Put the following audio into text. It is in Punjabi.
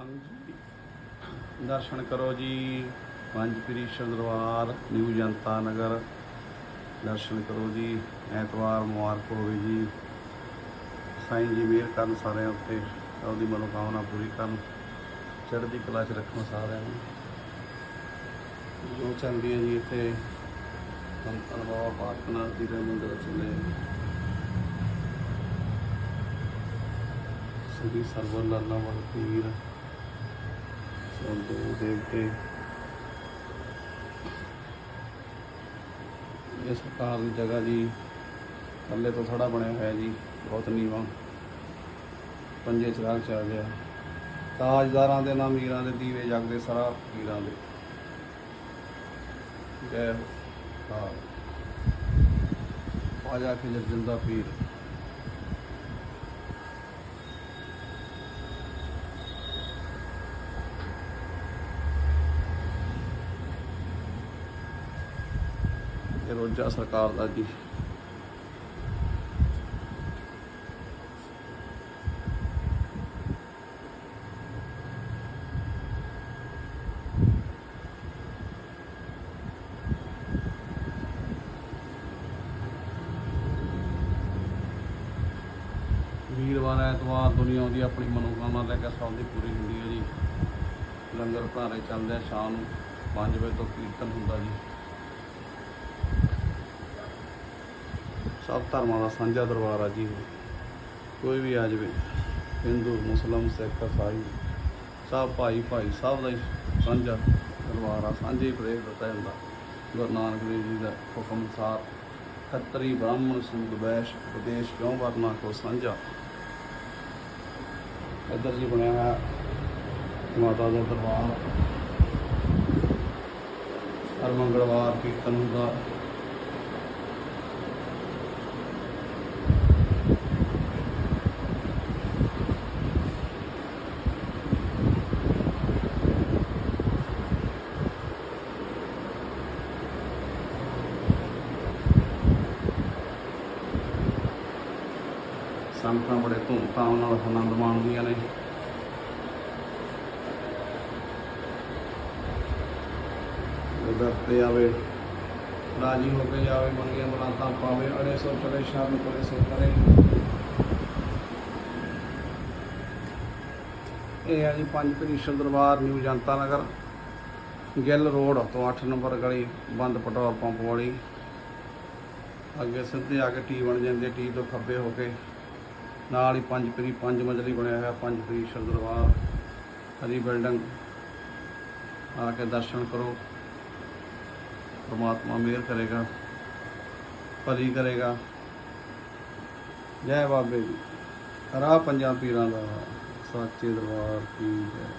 ਹਾਂਜੀ ਦਰਸ਼ਨ ਕਰੋ ਜੀ। ਪੰਜ ਪੀਰੀਸ਼ਰ ਦਰਬਾਰ ਨਿਊ ਜਨਤਾ ਨਗਰ। ਦਰਸ਼ਨ ਕਰੋ ਜੀ। ਐਤਵਾਰ ਮੁਬਾਰਕ ਹੋਵੇ ਜੀ। ਸਾਈਂ ਜੀ ਮਿਹਰ ਕਰਨ ਸਾਰਿਆਂ ਉੱਤੇ। ਉਹਦੀ ਮਨੋਕਾਮਨਾ ਪੂਰੀ ਕਰਨ। ਚੜ੍ਹਦੀ ਕਲਾ 'ਚ ਰੱਖਣ ਸਾਰਿਆਂ ਨੂੰ। ਜੋ ਚੱਲਦੀ ਹੈ ਜੀ ਇੱਥੇ ਸੰਤਨ ਬਾਬਾ ਪਾਤਨਾਥ ਜੀ ਦੇ ਮੰਦਿਰ ਚੱਲੇ ਸ੍ਰੀ ਸਰਵਰ ਲਾਲਾ ਵਰਪੀਰ ਸੰਤੋ ਦੇਵਤੇ ਇਹ ਸਰਕਾਰ ਦੀ ਜਗ੍ਹਾ ਜੀ, ਥੱਲੇ ਤੋਂ ਥੋੜਾ ਬਣਿਆ ਹੋਇਆ ਜੀ, ਬਹੁਤ ਨੀਵਾਂ। ਪੰਜੇ ਚਰਾਗ ਚੱਲ ਗਿਆ। ਤਾਜਦਾਰਾਂ ਦੇ ਨਾਮ ਮੀਰਾਂ ਦੇ ਦੀਵੇ ਜਗਦੇ ਸਾਰਾ ਪੀਰਾਂ ਦੇ। ਜੈ ਹਾਂ। ਆ ਜਾ ਕੇ ਜਿੰਦਾ ਪੀਰ। ਇਹ ਰੋਜਾ ਸਰਕਾਰ ਦਾ ਜੀ। ਵੀਰਵਾਰ ਐਤਵਾਰ ਦੁਨੀਆ ਆਉਂਦੀ ਆਪਣੀ ਮਨੋਕਾਮਨਾ ਲੈ ਕੇ ਸਭ ਦੀ ਪੂਰੀ ਹੁੰਦੀ ਹੈ ਜੀ। ਲੰਗਰ ਭਾਰੇ ਚੱਲਦੇ ਸ਼ਾਮ ਨੂੰ 5 ਵਜੇ ਤੋਂ ਕੀਰਤਨ ਹੁੰਦਾ ਜੀ। ਸਭ ਧਰਮਾਂ ਦਾ ਸਾਂਝਾ ਦਰਬਾਰ ਆ ਜੀ। ਕੋਈ ਵੀ ਆ ਜਾਵੇ, ਹਿੰਦੂ, ਮੁਸਲਮ, ਸਿੱਖ ਇਸਾਈ ਸਭ ਭਾਈ ਭਾਈ, ਸਭ ਦਾ ਹੀ ਸਾਂਝਾ ਦਰਬਾਰ ਆ। ਸਾਂਝੇ ਹੀ ਪ੍ਰੇਮ ਦਿੱਤਾ ਜਾਂਦਾ। ਗੁਰੂ ਨਾਨਕ ਦੇਵ ਜੀ ਦਾ ਹੁਕਮ ਅਨੁਸਾਰ ਖੱਤਰੀ ਬ੍ਰਾਹਮਣ ਸੂਦ ਵੈਸ਼, ਉਪਦੇਸ਼ ਕਿਉਂ ਵਰਨਾ ਕੋ ਸਾਂਝਾ? ਇੱਧਰ ਜੀ ਬਣਿਆ ਹੋਇਆ ਮਾਤਾ ਦਾ ਦਰਬਾਰ। ਹਰ ਮੰਗਲਵਾਰ ਕੀਰਤਨ ਹੁੰਦਾ। ਸੰਗਤਾਂ ਬੜੇ ਧੂਮਧਾਮ ਨਾਲ ਆਨੰਦ ਮਾਣਦੀਆਂ ਨੇ। ਉਹਦਾ ਤੇ ਆਵੇ, ਰਾਜੀ ਹੋ ਕੇ ਜਾਵੇ, ਮੰਗੀਆਂ ਬਰਾਤਾਂ ਪਾਵੇ, ਅੜੇ ਸੋ ਚਲੇ ਸ਼ਰਨ ਕਰੇ ਸੋ ਕਰੇ। ਇਹ ਹੈ ਜੀ ਪੰਜ ਪਰੀਸ਼ਰ ਦਰਬਾਰ, ਨਿਊ ਜਨਤਾ ਨਗਰ, ਗਿੱਲ ਰੋਡ ਤੋਂ 8 ਨੰਬਰ ਗਲੀ, ਬੰਦ ਪੈਟਰੋਲ ਪੰਪ ਵਾਲੀ। ਅੱਗੇ ਸਿੱਧੇ ਆ ਕੇ ਟੀ ਬਣ ਜਾਂਦੇ, ਟੀ ਤੋਂ ਖੱਬੇ ਹੋ ਕੇ। ਨਾਲ ਹੀ ਪੰਜ ਪਰੀ ਪੰਜ ਮੰਜ਼ਲੀ ਬਣਿਆ ਹੋਇਆ, ਪੰਜ ਪਰੀਸ਼ਰ ਦਰਬਾਰ, ਹਰੀ ਬਿਲਡਿੰਗ। ਆ ਕੇ ਦਰਸ਼ਨ ਕਰੋ। ਪਰਮਾਤਮਾ ਮਿਹਰ ਕਰੇਗਾ, ਭਲੀ ਕਰੇਗਾ। ਜੈ ਬਾਬੇ ਜੀ ਰਾਹ ਪੰਜਾਂ ਪੀਰਾਂ ਦਾ, ਸੱਚੇ ਦਰਬਾਰ ਕੀ ਜੈ।